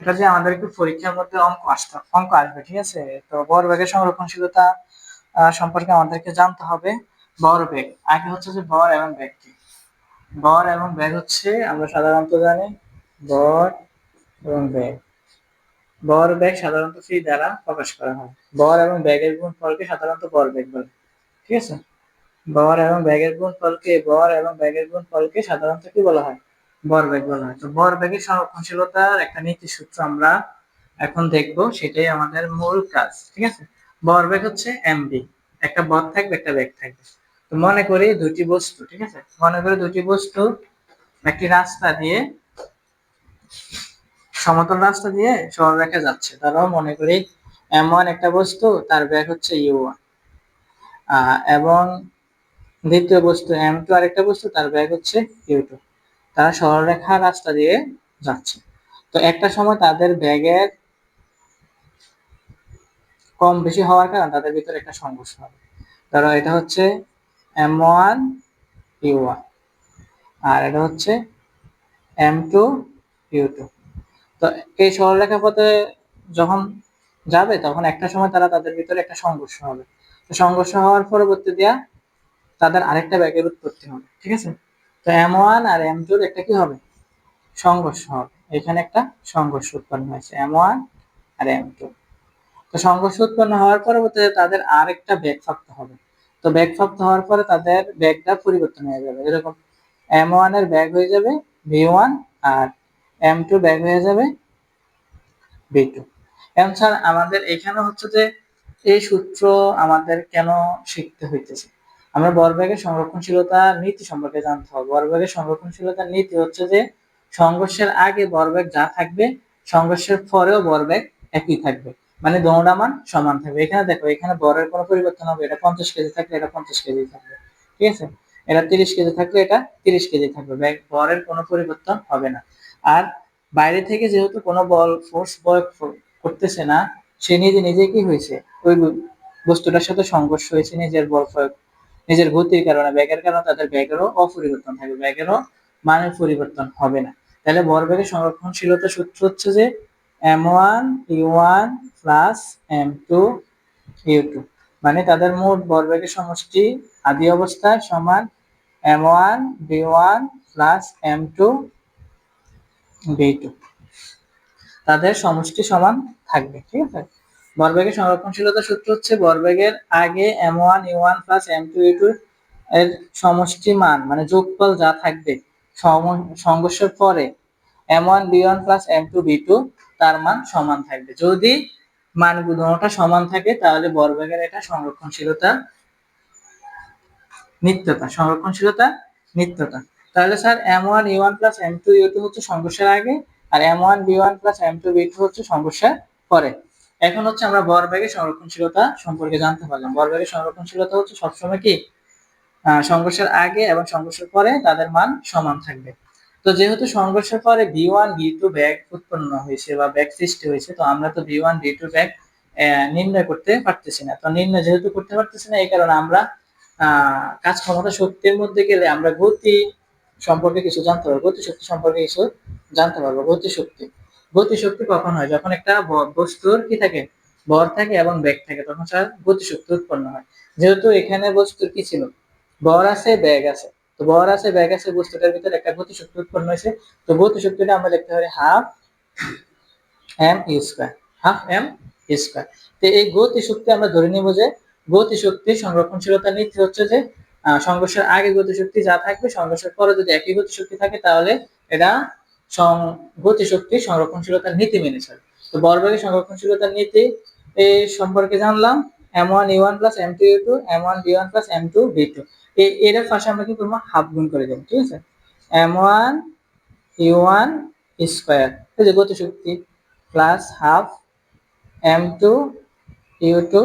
এটা যে আমাদের একটু পরীক্ষার মধ্যে অঙ্ক আসতে, অঙ্ক আসবে, ঠিক আছে? তো বেগের সংরক্ষণশীলতা সম্পর্কে আমাদেরকে জানতে হবে। বর বেগ, আগে হচ্ছে যে বর এবং বেগ কি বর এবং বেগ হচ্ছে, আমরা সাধারণত জানি বর এবং বেগ। বর বেগ সাধারণত ফি দ্বারা প্রকাশ করা হয়। বর এবং ব্যাগের গুণ ফলকে সাধারণত বর বেগ বলে, ঠিক আছে? বর এবং ব্যাগের গুণ ফলকে বর এবং ব্যাগের গুণ ফলকে সাধারণত কি বলা হয়? ভরবেগ বলা হয়। তো ভরবেগের সংরক্ষণশীলতার একটা নীতি সূত্র আমরা এখন দেখব, সেটাই আমাদের মূল কাজ, ঠিক আছে? ভরবেগ হচ্ছে এমবি একটা বর থাকবে, একটা বেগ থাকবে। তো মনে করি দুটি বস্তু, ঠিক আছে? মনে করি দুটি বস্তু, একটি রাস্তা দিয়ে, সমতল রাস্তা দিয়ে সরলরেখা যাচ্ছে। তারাও মনে করি এমন একটা বস্তু, তার ব্যাগ হচ্ছে ইউ ওয়ান এবং দ্বিতীয় বস্তু এম টু আরেকটা বস্তু, তার ব্যাগ হচ্ছে ইউ টু তারা সরলরেখা রাস্তা দিয়ে যাচ্ছে। তো একটা সময় তাদের ব্যাগের কম বেশি হওয়ার কারণে তাদের ভিতরে একটা সংঘর্ষ হবে। ধরো এটা হচ্ছে এম ওয়ান, ইউ ওয়ান আর এটা হচ্ছে এম টু, ইউ টু। তো এই সরলরেখা পথে যখন যাবে, তখন একটা সময় তারা তাদের ভিতরে একটা সংঘর্ষ হবে। তো সংঘর্ষ হওয়ার পরবর্তী দিয়া তাদের আরেকটা ব্যাগের উৎপত্তি হবে, ঠিক আছে? তো এম ওয়ান আর এম টুর একটা কি হবে? সংঘর্ষ হবে। এখানে একটা সংঘর্ষ উৎপন্ন হয়েছে এম ওয়ান আর এম টু তো সংঘর্ষ উৎপন্ন হওয়ার পরবর্তীতে তাদের আরেকটা ব্যাগ প্রাপ্ত হবে। তো ব্যাগ প্রাপ্ত হওয়ার পরে তাদের ব্যাগটা পরিবর্তন হয়ে যাবে। যেরকম এম ওয়ানের ব্যাগ হয়ে যাবে ভি ওয়ান আর এম টু ব্যাগ হয়ে যাবে বি টু এখন স্যার, আমাদের এখানে হচ্ছে যে এই সূত্র আমাদের কেন শিখতে হইতেছে? আমরা বরবেগের সংরক্ষণশীলতা নীতি সম্পর্কে জানতে হবে। বরবেগের সংরক্ষণশীলতার নীতি হচ্ছে যে, সংঘর্ষের আগে বরবেগ যা থাকবে, সংঘর্ষের পরেও বরবেগ একই থাকবে। মানে দোনোটা মান সমান থাকবে। এখানে দেখো, এখানে বরের কোনো পরিবর্তন হবে। এটা পঞ্চাশ কেজি থাকলে এটা পঞ্চাশ কেজি থাকবে। ঠিক আছে? এটা তিরিশ কেজি থাকলে এটা তিরিশ কেজি থাকবে। বরের কোনো পরিবর্তন হবে না। আর বাইরে থেকে যেহেতু কোনো বল ফোর্স প্রয়োগ করতেছে না, সে নিজে নিজে কি হয়েছে? ওই বস্তুটার সাথে সংঘর্ষ হয়েছে, নিজের বল প্রয়োগ নিজের গতির কারণে ব্যাগের কারণে তাদের ব্যাগেরও অপরিবর্তন থাকবে, ব্যাগেরও মানের পরিবর্তন হবে না। তাহলে ভরবেগের সংরক্ষণশীলতা সূত্র হচ্ছে যে M one U one plus M two U two মানে তাদের মোট ভরবেগের সমষ্টি আদি অবস্থায় সমান M one V one plus M two V two তাদের সমষ্টি সমান থাকবে, ঠিক আছে? ভরবেগের সংরক্ষণশীলতা সূত্র হচ্ছে ভরবেগের আগে M one U one plus M two U two এর সমষ্টি মান মানে যোগফল যা থাকবে সংঘর্ষের পরে M one V one plus M two V two তার মান সমান থাকবে। যদি মানগুলোটা সমান থাকে, তাহলে বর্গের এটা সংরক্ষণশীলতা নিত্যতা সংরক্ষণশীলতা নিত্যতা। তাহলে sir M one U one plus M two U two হচ্ছে সংঘর্ষের আগে, আর M one V one plus M two V two হচ্ছে সংঘর্ষের পরে। এখন হচ্ছে আমরা বরবেগের সংরক্ষণশীলতা সম্পর্কে জানতে পারলাম। বরবেগের সংরক্ষণশীলতা হচ্ছে সবসময় কি? সংঘর্ষের আগে এবং সংঘর্ষের পরে তাদের মান সমান থাকবে। তো যেহেতু সংঘর্ষের পরে ভি ওয়ান ভি টু ব্যাগ উৎপন্ন হয়েছে বা ব্যাগ সৃষ্টি হয়েছে, তো আমরা তো ভি ওয়ান ভি টু ব্যাগ নির্ণয় করতে পারতেছি না। তো নির্ণয় যেহেতু করতে পারতেছি না, এই কারণে আমরা কাজ ক্ষমতা শক্তির মধ্যে গেলে আমরা গতি সম্পর্কে কিছু জানতে পারব গতি শক্তি সম্পর্কে কিছু জানতে পারব গতি শক্তি গতি শক্তি কখন হয়? যখন একটা বস্তুর কি থাকে? ভর থাকে এবং ব্যাগ থাকে, তখন তার গতি শক্তি উৎপন্ন হয়। যেহেতু এখানে বস্তুর কি ছিল? ভর আছে ব্যাগ আছে। তো ভর আছে ব্যাগ আছে, বস্তুটার ভিতরে একটা গতি শক্তি উৎপন্ন হয়েছে। তো গতি শক্তিটা আমরা লিখতে পারি half M U square, half M U square. তো এই গতি শক্তি আমরা ধরে নিব যে গতি শক্তি সংরক্ষণশীলতা নীতি হচ্ছে যে সংঘর্ষের আগে গতি শক্তি যা থাকবে, সংঘর্ষের পরে যদি একই গতি শক্তি থাকে, তাহলে এটা গতি শক্তি সংরক্ষণশীলতার নীতি মেনে চলে। তো বলবেগের সংরক্ষণশীলতার নীতি সম্পর্কে জানলাম M one U one plus M two U two M one V one plus M two V two এর পাশে আমরা কি হাফ গুণ করে দেবো, ঠিক আছে? M one U one square এই যে গতিশক্তি plus half M two U two